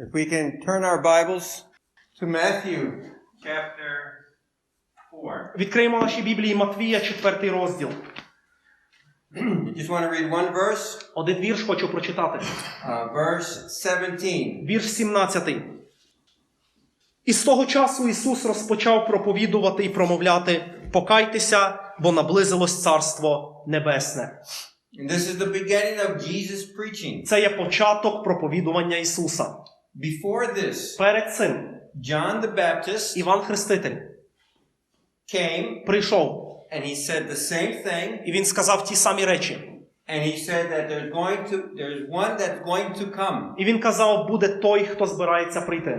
If we can turn our Bibles to Matthew chapter 4. Відкриємо наші Біблії Матвія, 4 розділ. You just want to read one verse? Один вірш хочу прочитати. Uh, verse 17. Вірш 17. І з того часу Ісус розпочав проповідувати і промовляти: Покайтеся, бо наблизилось Царство Небесне. And this is the beginning of Jesus' preaching. Це є початок проповідування Ісуса. Before this, Перед цим John the Baptist Іван Хреститель came прийшов and he said the same thing. і він сказав ті самі речі. And he said that there's going to there's one that's going to come. І він казав, буде той, хто збирається прийти.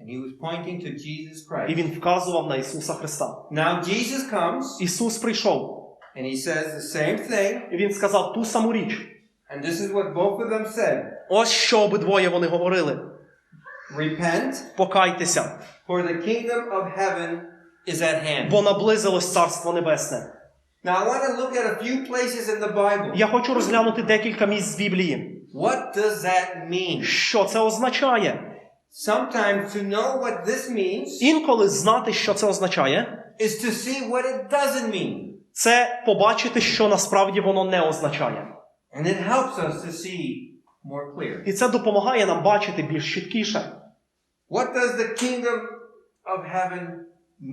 And he was pointing to Jesus І Christ. він вказував на Ісуса Христа. Now Jesus comes Ісус прийшов, and he says the same thing. і він сказав ту саму річ. And this is what both of them said. Ось що обидвоє вони говорили: Repent, покайтеся, for the kingdom of heaven is at hand. бо наблизилось Царство Небесне. Now I want to look at a few places in the Bible. Я хочу розглянути декілька місць з Біблії. What does that mean? Що це означає? Sometimes to know what this means Інколи знати, що це означає, is to see what it doesn't mean. це побачити, що насправді воно не означає. And it helps us to see more clear. І це допомагає нам бачити більш чіткіше. What does the kingdom of heaven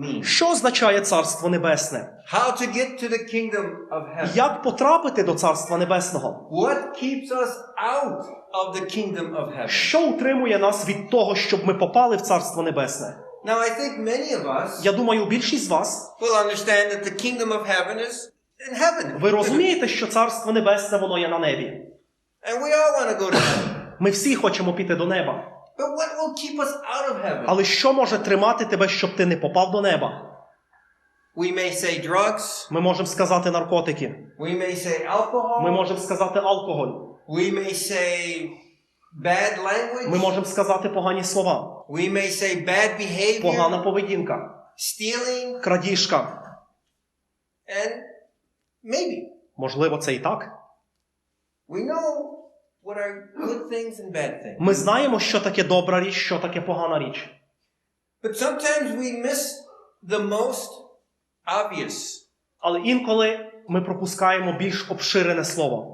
mean? Що означає Царство Небесне? How to get to the kingdom of heaven? Як потрапити до Царства Небесного? What keeps us out of the kingdom of heaven? Що утримує нас від того, щоб ми попали в Царство Небесне? Now I think many of us Я думаю, більшість з вас will understand that the kingdom of heaven is in heaven. ви розумієте, що Царство Небесне воно є на небі. And we all want to go to heaven. Ми всі хочемо піти до неба. But what will keep us out of heaven? Але що може тримати тебе, щоб ти не попав до неба? We may say drugs. Ми можемо сказати наркотики, We may say alcohol. ми можемо сказати алкоголь, We may say bad language. ми можемо сказати погані слова, We may say bad behavior, погана поведінка, stealing, крадіжка. and maybe Можливо, це і так. We know what are good things and bad things. Ми знаємо, що таке добра річ, що таке погана річ. But sometimes we miss the most obvious, Але інколи ми пропускаємо більш обширене слово.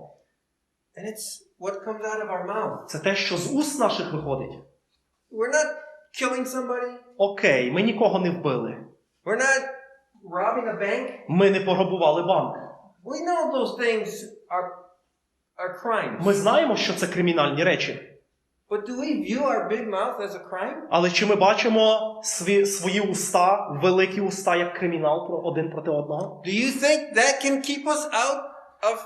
and it's what comes out of our mouth. Це те, що з уст наших виходить. We're not killing somebody. Окей, ми нікого не вбили. We're not robbing a bank. Ми не пограбували банк. We know those things are are crimes. Ми знаємо, що це кримінальні речі. But do we view our big mouth as a crime? Але чи ми бачимо сві, свої уста, великі уста, як кримінал про один проти одного? Do you think that can keep us out of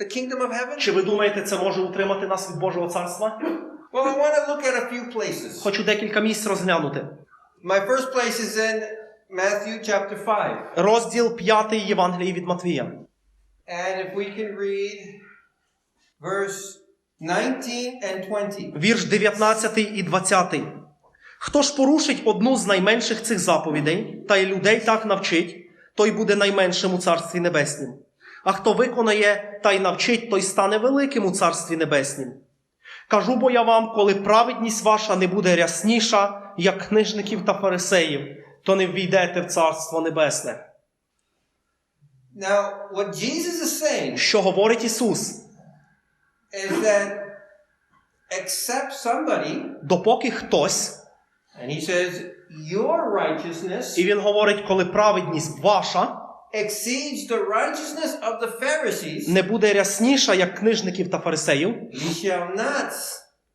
the kingdom of heaven? Чи ви думаєте, це може утримати нас від Божого царства? Well, I want to look at a few places. Хочу декілька місць розглянути. My first place is in Matthew chapter 5. Розділ 5 Євангелії від Матвія. And if we can read verse 19 and 20. Вірш 19 і 20. Хто ж порушить одну з найменших цих заповідей, та й людей так навчить, той буде найменшим у Царстві Небеснім. А хто виконає та й навчить, той стане великим у Царстві Небеснім. Кажу бо я вам, коли праведність ваша не буде рясніша, як книжників та фарисеїв, то не ввійдете в Царство Небесне. Now, what Jesus is saying Що говорить Ісус? Is that except somebody, Допоки хтось, and he says, your righteousness і Він говорить, коли праведність ваша exceeds the righteousness of the Pharisees, не буде рясніша, як книжників та фарисеїв, ye shall not,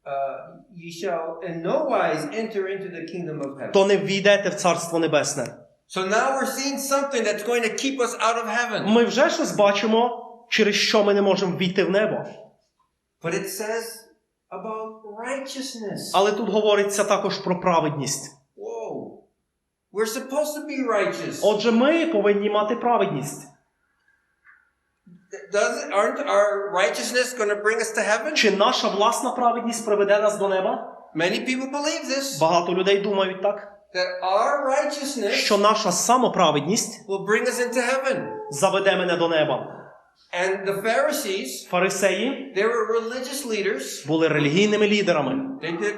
uh, ye shall in no wise enter into the kingdom of heaven. то не ввійдете в Царство Небесне. So now we're seeing something that's going to keep us out of heaven. Ми вже щось бачимо, через що ми не можемо війти в небо. But it says about righteousness. Але тут говориться також про праведність. Whoa. We're supposed to be righteous. Отже, ми повинні мати праведність. Does aren't our righteousness going to bring us to heaven? Чи наша власна праведність приведе нас до неба? Many people believe this. Багато людей думають так, That our righteousness що наша самоправедність will bring us into heaven. заведе мене до неба. And the Pharisees, Фарисеї they were religious leaders. були релігійними лідерами. They did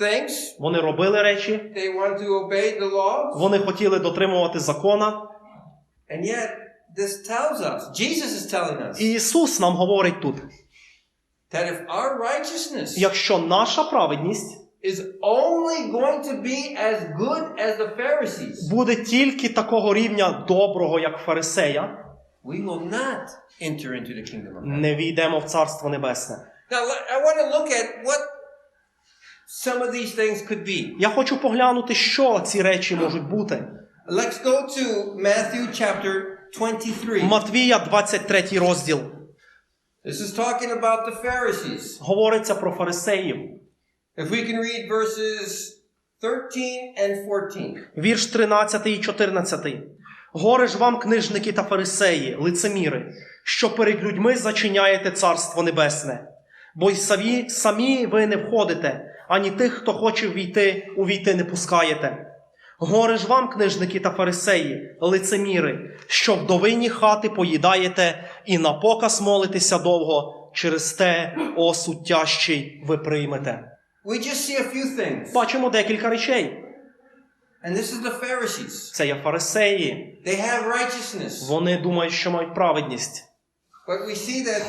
things. Вони робили речі, They want to obey the laws. вони хотіли дотримувати закона. And yet, this tells us, Jesus is telling us, І Ісус нам говорить тут: that if our righteousness якщо наша праведність is only going to be as good as the Pharisees, буде тільки такого рівня доброго, як фарисея, we will not enter into the kingdom of heaven. не війдемо в Царство Небесне. Now, I want to look at what some of these things could be. Я хочу поглянути, що ці речі можуть бути. Let's go to Matthew chapter 23. Матвія, 23 розділ, This is talking about the Pharisees. говориться про фарисеїв. If we can read verses 13 and 14. Вірш 13 і 14. Горе ж вам, книжники та фарисеї, лицеміри, що перед людьми зачиняєте царство небесне, бо й самі, самі ви не входите, ані тих, хто хоче війти, увійти не пускаєте. Горе ж вам, книжники та фарисеї, лицеміри, що вдовині хати поїдаєте і на показ молитеся довго, через те осуд тяжчий ви приймете. We just see a few things. Бачимо декілька речей. And this is the Pharisees. Це є фарисеї, They have righteousness. Вони думають, що мають праведність, But we see that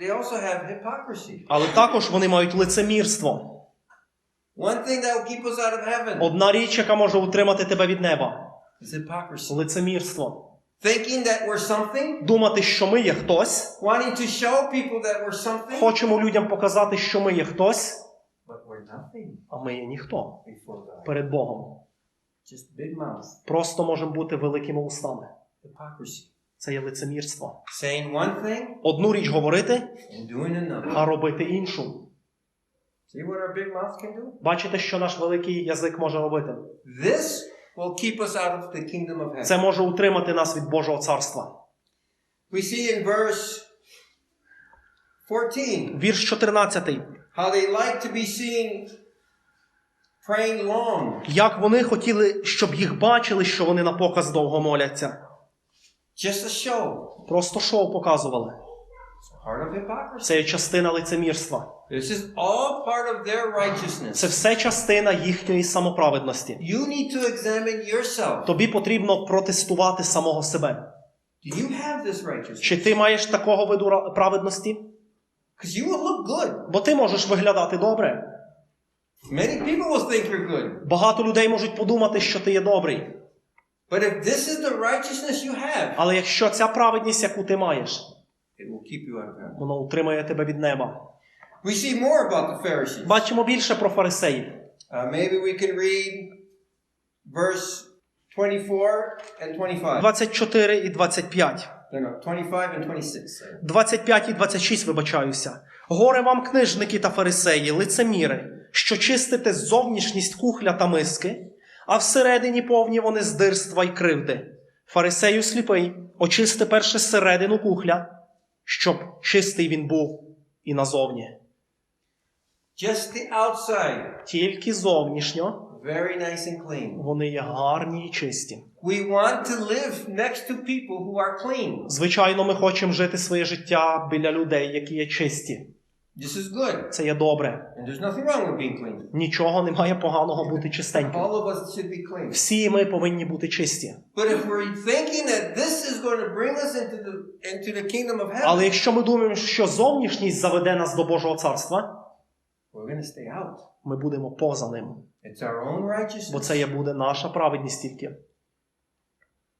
they also have hypocrisy. але також вони мають лицемірство. One thing that will keep us out of heaven Одна річ, яка може утримати тебе від неба is hypocrisy. лицемірство. Thinking that we're something, Думати, що ми є хтось, wanting to show people that we're something, хочемо людям показати, що ми є хтось, but we're nothing а ми є ніхто before God. перед Богом. Just big mouth. Просто можемо бути великими устами. Hypocrisy. Це є лицемірство. Saying one thing Одну річ говорити, and doing another. а робити іншу. See what our big mouth can do? Бачите, що наш великий язик може робити? This will keep us out of the kingdom of heaven. Це може утримати нас від Божого царства. We see in verse 14 Вірш 14. how they like to be seen Як вони хотіли, щоб їх бачили, що вони на показ довго моляться. just a show. Просто шоу показували. Це є частина лицемірства. This is all part of their righteousness. Це все частина їхньої самоправедності. You need to examine yourself. Тобі потрібно протестувати самого себе. Do you have this righteousness? Чи ти маєш такого виду праведності? You will look good. Бо ти можеш виглядати добре. Many people will think you're good. Багато людей можуть подумати, що ти є добрий. But if this is the righteousness you have, Але якщо ця праведність, яку ти маєш, it will keep you out of heaven. вона утримає тебе від неба. We see more about the Pharisees. Бачимо більше про фарисеїв. Uh, maybe we can read verse 24 and 25. 24 і 25. No, no, 25 and 26. sorry. 25 і 26, вибачаюся. Горе вам, книжники та фарисеї, лицеміри, що чистите зовнішність кухля та миски, а всередині повні вони здирства й кривди. Фарисею сліпий, очисти перше середину кухля, щоб чистий він був і назовні. Just the outside, Тільки зовнішньо very nice and clean. вони є гарні і чисті. We want to live next to people who are clean. Звичайно, ми хочемо жити своє життя біля людей, які є чисті. This is good. Це є добре. And there's nothing wrong with being clean. Нічого немає поганого бути чистеньким. All of us should be clean. Всі ми повинні бути чисті. But if we're thinking that this is going to bring us into the into the kingdom of heaven, Але якщо ми думаємо, що зовнішність заведе нас до Божого царства, we're going to stay out. ми будемо поза ним. It's our own righteousness. Бо це є буде наша праведність тільки.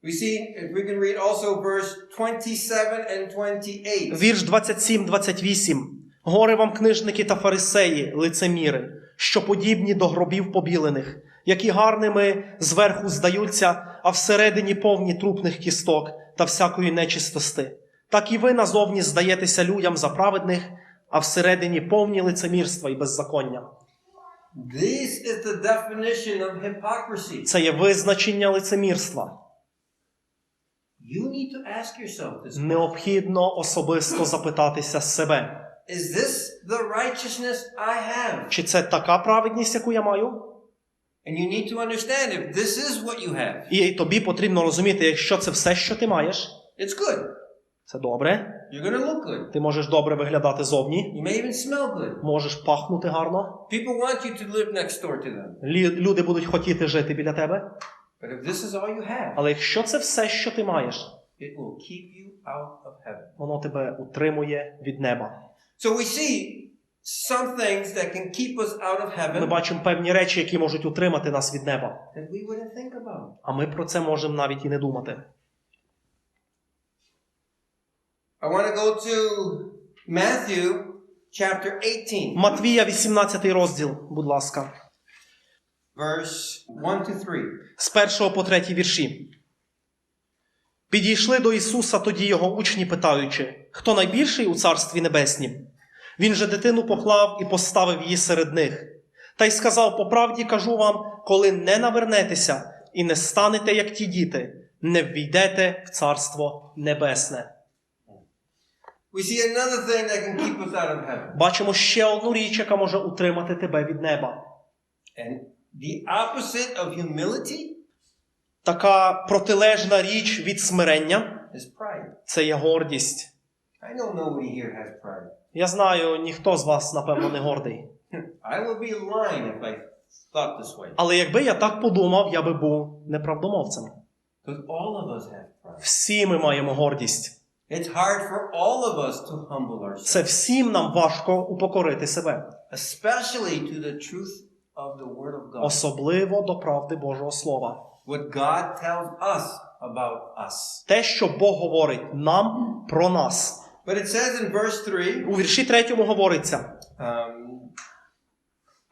We see, if we can read also verse 27 and 28. Вірш 27-28. Горе вам, книжники та фарисеї, лицеміри, що подібні до гробів побілених, які гарними зверху здаються, а всередині повні трупних кісток та всякої нечистости. Так і ви назовні здаєтеся людям за праведних, а всередині повні лицемірства і беззаконня. This is the definition of hypocrisy. Це є визначення лицемірства. You need to ask yourself this. Необхідно особисто запитатися себе, Is this the righteousness I have? чи це така праведність, яку я маю? And you need to understand if this is what you have, І тобі потрібно розуміти, якщо це все, що ти маєш, it's good. це добре. You're to look good. Ти можеш добре виглядати зовні, You may even smell good. можеш пахнути гарно. People want you to live next door to them. Лі- Люди будуть хотіти жити біля тебе. But if this is all you have, Але якщо це все, що ти маєш, it will keep you out of heaven. воно тебе утримує від неба. So we see some things that can keep us out of Ми бачимо певні речі, які можуть утримати нас від неба. that we wouldn't think about. А ми про це можемо навіть і не думати. I want to go to Matthew chapter 18, Матвія, 18 розділ, будь ласка, verse 1 to 3. з першого по третій вірші. Підійшли до Ісуса тоді його учні, питаючи, хто найбільший у царстві небеснім? Він же дитину поклав і поставив її серед них. Та й сказав: по правді кажу вам, коли не навернетеся і не станете, як ті діти, не ввійдете в царство небесне. We see another thing that can keep us out of heaven. Бачимо ще одну річ, яка може утримати тебе від неба. And the opposite of humility Така протилежна річ від смирення is pride. це є гордість. I know nobody here has pride. Я знаю, ніхто з вас, напевно, не гордий. I would be lying if I thought this way. Але якби я так подумав, я би був неправдомовцем. Because all of us have pride. Всі ми маємо гордість. It's hard for all of us to humble ourselves, Це всім нам важко упокорити себе, especially to the truth of the Word of God. особливо до правди Божого Слова. What God tells us about us. Те, що Бог говорить нам про нас. But it says in verse 3 У вірші третьому говориться: um,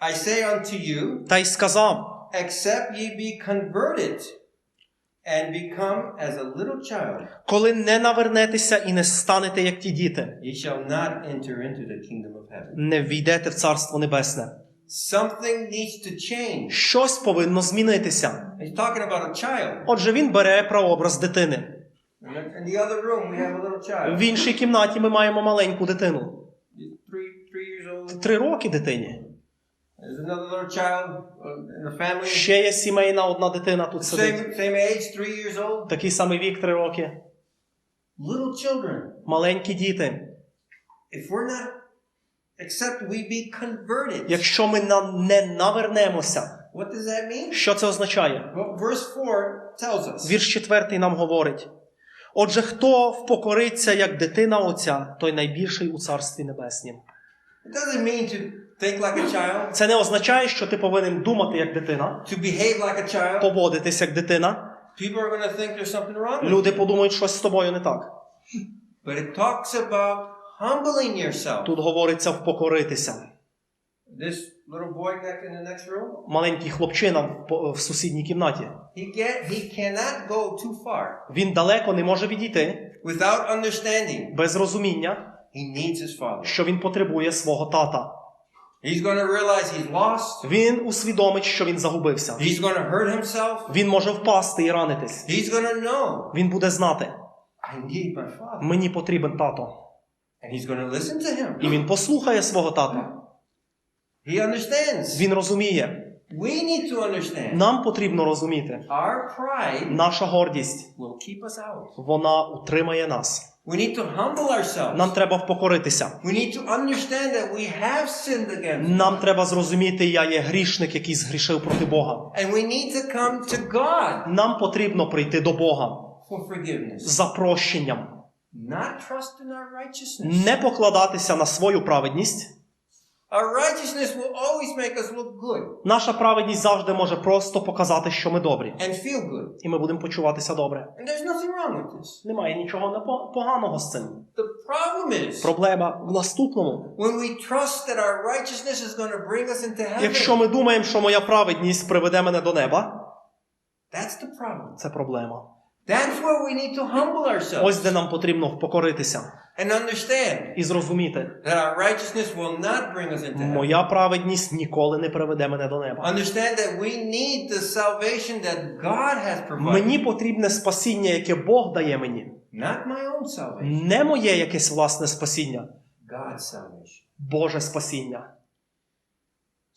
I say unto you, Та й сказав: except ye be converted and become as a little child, коли не навернетеся і не станете, як ті діти, ye shall not enter into the kingdom of heaven. не ввійдете в Царство Небесне. Something needs to change. Щось повинно змінитися. He's talking about a child. Отже, він бере прообраз дитини. In the- in the other room, we have a little child. В іншій кімнаті ми маємо маленьку дитину. He's three, three years old. Три роки дитині. There's another little child uh, in the family. Ще є сімейна одна дитина тут сидить. Same, same age, three years old. Такий самий вік, три роки. Little children. Маленькі діти. If we're not, except we be converted. Якщо ми на- не навернемося, What does that mean? що це означає? Well, verse 4 tells us. Вірш четвертий нам говорить: Отже, хто впокориться як дитина Отця, той найбільший у Царстві Небеснім. It doesn't mean to think like a child, Це не означає, що ти повинен думати як дитина, to behave like a child. поводитись як дитина. People are going to think there's something wrong. Люди подумають, щось з тобою не так. But it talks about humbling yourself. Тут говориться впокоритися. This little boy next in the next room, Маленький хлопчина в, в сусідній кімнаті. he get he cannot go too far Він далеко не може відійти without understanding без розуміння, he needs his father. що він потребує свого тата. He's going realize he's lost. Він усвідомить, що він загубився. He's going hurt himself. Він може впасти і ранитись. He's going know Він буде знати, I need my father. мені потрібен тато. And he's going listen to him. І він послухає свого тата. He understands. Він розуміє. We need to understand. Нам потрібно розуміти. Our pride Наша гордість, will keep us out. вона утримає нас. We need to humble ourselves. Нам треба впокоритися. We need to understand that we have sinned against Нам треба зрозуміти, я є грішник, який згрішив проти Бога. And we need to come to God Нам потрібно прийти до Бога for forgiveness. за прощенням, Not trust in our righteousness. не покладатися на свою праведність. Our righteousness will always make us look good Наша праведність завжди може просто показати, що ми добрі, and feel good. і ми будемо почуватися добре. And there's nothing wrong with this. Немає нічого поганого з цим. The problem is Проблема в наступному. when we trust that our righteousness is going to bring us into heaven. Якщо ми думаємо, що моя праведність приведе мене до неба, That's the problem. це проблема. That's where we need to humble ourselves Ось де нам потрібно впокоритися and understand і зрозуміти, that our righteousness will not bring us into heaven. моя праведність ніколи не приведе мене до неба. Understand that we need the salvation that God has provided, Мені потрібне спасіння, яке Бог дає мені. not my own salvation, Не моє якесь власне спасіння, God's salvation. Боже спасіння.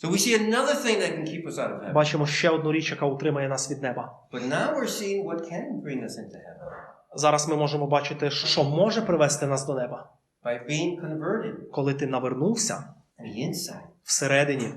So we see another thing that can keep us out of heaven. Бачимо ще одну річ, яка утримає нас від неба. But now we're seeing what can bring us into heaven. Зараз ми можемо бачити, що може привести нас до неба, by being converted коли ти навернувся the inside. всередині.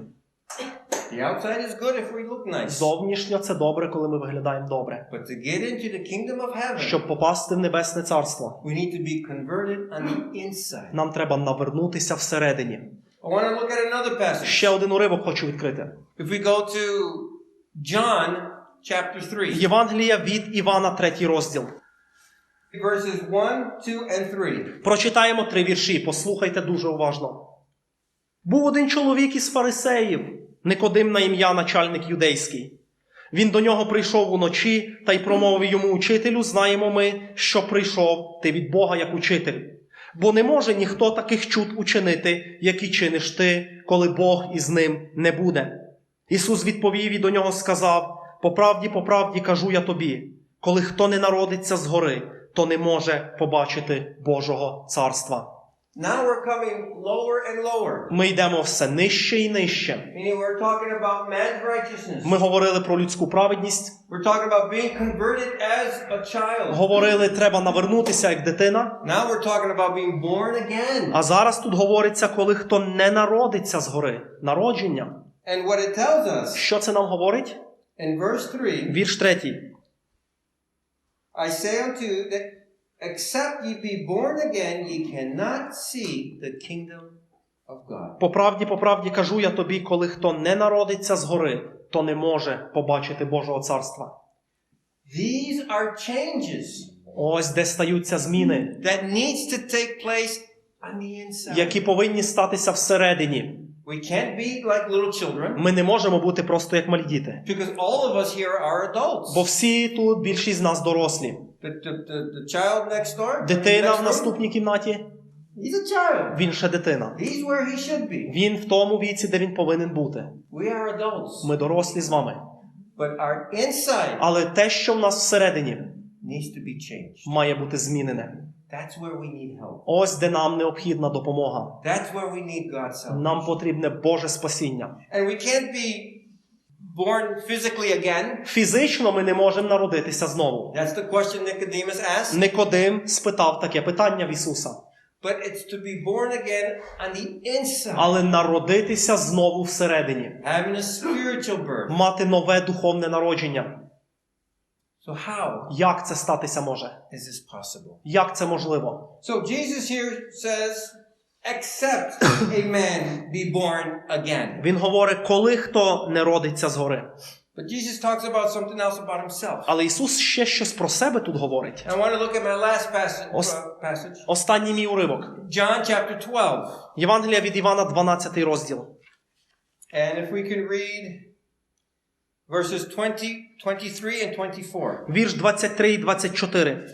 The outside is good if we look nice, Зовнішньо це добре, коли ми виглядаємо добре. but to get into the kingdom of heaven, Щоб попасти в небесне царство, we need to be converted on the inside. нам треба навернутися всередині. I want to look at another passage. Ще один уривок хочу відкрити. If we go to John chapter 3, Євангелія від Івана, третій розділ. Verses 1, 2, and 3. Прочитаємо три вірші, послухайте дуже уважно. Був один чоловік із фарисеїв, Никодим на ім'я начальник юдейський. Він до нього прийшов уночі та й промовив йому учителю, знаємо ми, що прийшов ти від Бога як учитель. Бо не може ніхто таких чуд учинити, які чиниш ти, коли Бог із ним не буде. Ісус відповів і до нього сказав: По правді, по правді кажу я тобі, коли хто не народиться згори, то не може побачити Божого царства. Now we're coming lower and lower. Ми йдемо все нижче і нижче. We're talking about man's righteousness. Ми говорили про людську праведність, We're talking about being converted as a child. говорили, треба навернутися як дитина. Now we're talking about being born again. А зараз тут говориться, коли хто не народиться згори, народження. And what it tells us Що це нам говорить? in verse 3 Вірш третій. I say unto you that except ye be born again, ye cannot see the kingdom of God. По правді, по правді кажу я тобі, коли хто не народиться згори, то не може побачити Божого царства. These are changes Ось де стаються зміни, that needs to take place on the inside. які повинні статися всередині. We can't be like little children Ми не можемо бути просто як малі діти. because all of us here are adults. Бо всі тут більшість з нас дорослі. The, the, the, the child next door, Дитина в наступній кімнаті, he's a child. він ще дитина. He's where he should be. Він в тому віці, де він повинен бути. We are adults. Ми дорослі з вами. But our inside Але те, що в нас всередині, needs to be changed. має бути змінене. That's where we need help. Ось де нам необхідна допомога. That's where we need God's help. Нам потрібне Боже спасіння. And we can't be born physically again. Фізично ми не можемо народитися знову. That's the question Nicodemus asked. Никодим спитав таке питання в Ісуса. But it's to be born again on the inside, Але народитися знову всередині, having a spiritual birth. мати нове духовне народження. So how Як це статися може? is this possible? Як це можливо? So Jesus here says, except a man be born again. Він говорить, коли хто не родиться згори. But Jesus talks about something else about himself. Але Ісус ще щось про себе тут говорить. I want to look at my last passage. Uh, passage. Останній мій уривок. John chapter 12. Євангелія від Івана, 12 розділ. And if we can read verses 20, 23 and 24. Вірш 23 і 24.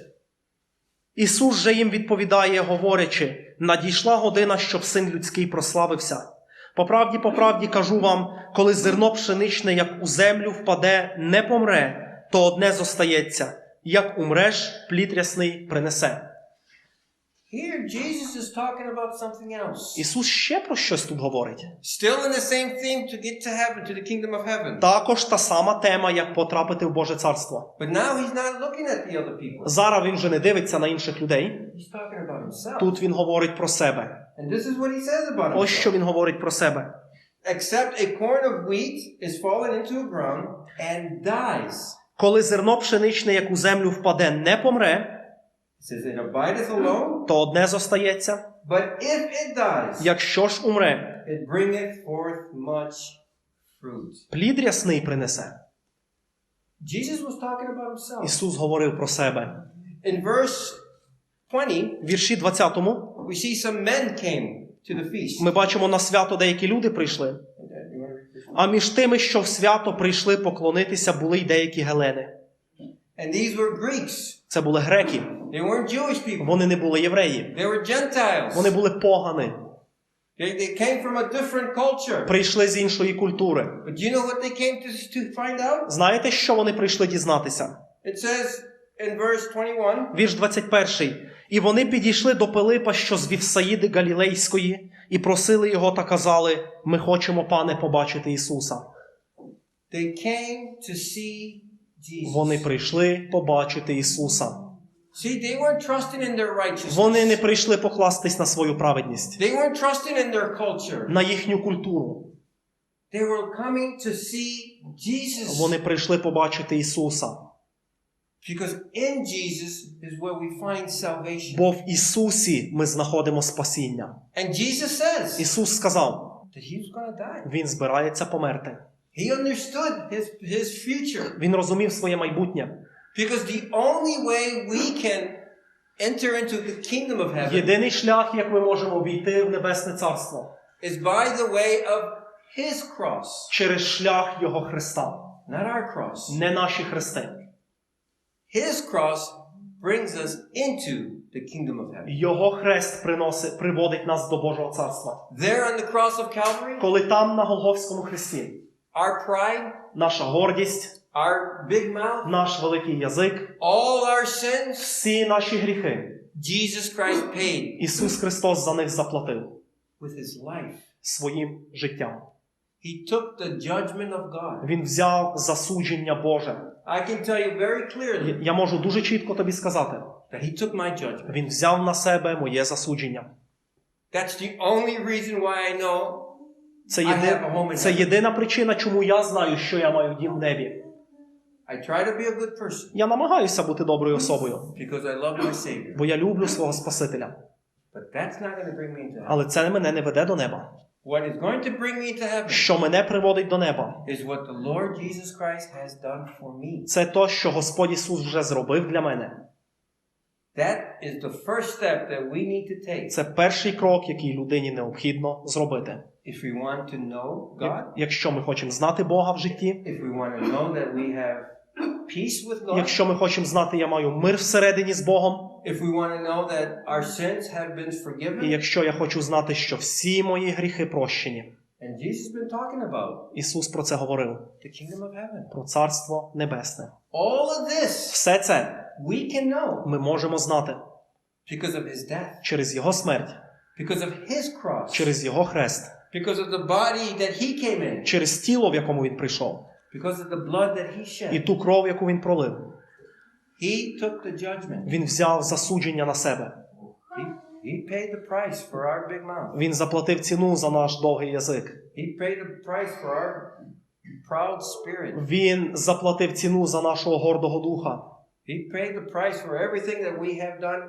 Ісус же їм відповідає, говорячи: надійшла година, щоб син людський прославився. По правді, по правді кажу вам, коли зерно пшеничне, як у землю впаде, не помре, то одне зостається, як умреш, плід рясний принесе. Here, Jesus is talking about something else. Ісус ще про щось тут говорить. Still in the same theme to get to heaven, to the kingdom of heaven. Також та сама тема, як потрапити в Боже царство. But now he's not looking at the other people. Зараз він вже не дивиться на інших людей. He's talking about himself. Тут він говорить про себе. And this is what he says about Ось що він говорить про себе. Except a corn of wheat is fallen into the ground and dies. Коли зерно пшеничне, як у землю впаде, не помре, то одне зостається. but if it dies, Якщо ж умре, it bringeth forth much fruit. плід рясний принесе. Jesus was talking about himself. Ісус говорив про себе. In verse 20, вірші 20 we see some men came to the feast. ми бачимо на свято деякі люди прийшли. А між тими, що в свято прийшли поклонитися, були й деякі гелени. And these were Greeks. Це були греки. They weren't Jewish people. Вони не були євреї. They were Gentiles. Вони були погани. They, they came from a different culture. Prийшли з іншої культури. But do you know what they came to, to find out? Знаєте, що вони прийшли дізнатися? It says in verse 21 Вірш 21. І вони підійшли до Пилипа, що з Вівсаїди Галілейської, і просили його та казали: Ми хочемо, пане, побачити Ісуса. they came to see. Вони прийшли побачити Ісуса. Вони не прийшли покластись на свою праведність, на їхню культуру. Вони прийшли побачити Ісуса. Бо в Ісусі ми знаходимо спасіння. Ісус сказав. Він збирається померти. He understood his, his future. Він розумів своє майбутнє. Because the only way we can enter into the kingdom of heaven Єдиний шлях, як ми можемо війти в Небесне Царство, is by the way of his cross, через шлях Його Христа, not our cross. не наші хрести. His cross brings us into the kingdom of heaven. Його хрест приносить, приводить нас до Божого царства. There on the cross of Calvary, Коли там на Голговському хресті our pride, наша гордість, our big mouth, наш великий язик, all our sins, всі наші гріхи, Jesus Christ paid Ісус Христос за них заплатив with his life. своїм життям. He took the judgment of God. Він взяв засудження Боже. I can tell you very clearly Я можу дуже чітко тобі сказати: that he took my judgment. Він взяв на себе моє засудження. That's the only reason why I know Це, єди... Це єдина причина, чому я знаю, що я маю дім в небі. I try to be a good person Я намагаюся бути доброю особою, because I love my Savior. бо я люблю свого Спасителя. But that's not going to bring me into heaven. Але це мене не веде до неба. What is going to bring me into heaven Що мене приводить до неба, is what the Lord Jesus Christ has done for me. це то, що Господь Ісус вже зробив для мене. That is the first step that we need to take Це перший крок, який людині необхідно зробити. If we want to know God, Якщо ми хочемо знати Бога в житті, if we want to know that we have peace with God, якщо ми хочемо знати, я маю мир всередині з Богом, if we want to know that our sins have been forgiven, і якщо я хочу знати, що всі мої гріхи прощені, and Jesus been talking about Ісус про це говорив, the kingdom of heaven. про Царство Небесне. All of this Все це we can know ми можемо знати because of his death, через Його смерть, because of his cross, через Його хрест, because of the body that he came in, через тіло, в якому Він прийшов, because of the blood that he shed. і ту кров, яку Він пролив. He took the judgment. Він взяв засудження на себе. He, he paid the price for our big mouth. Він заплатив ціну за наш довгий язик. He paid the price for our proud spirit. Він заплатив ціну за нашого гордого духа. He paid the price for everything that we have done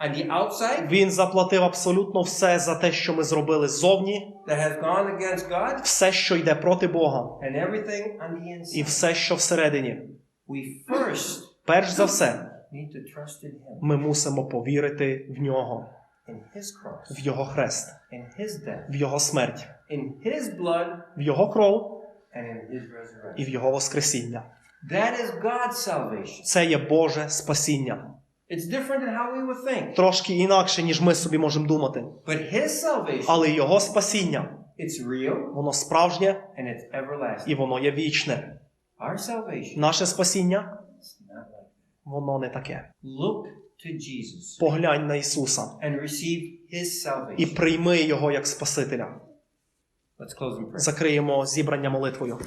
on the outside Він заплатив абсолютно все за те, що ми зробили ззовні, that has gone against God все, що йде проти Бога, and everything on the і все, що всередині. We first Перш за все, need to trust in Him, ми мусимо повірити в нього, in His cross, в його хрест, in His death, в його смерть, in His blood, в його кров. And in His і resurrection. в його воскресіння. That is God's salvation. Це є Боже спасіння. It's different than how we would think. Трошки інакше, ніж ми собі можемо думати. But His salvation, Але його спасіння, it's real воно справжнє and it's everlasting. і воно є вічне. Our salvation Наше спасіння, is not like воно не таке. Look to Jesus Поглянь на Ісуса and receive His і прийми Його як Спасителя. Let's close in prayer. Закриємо зібрання молитвою.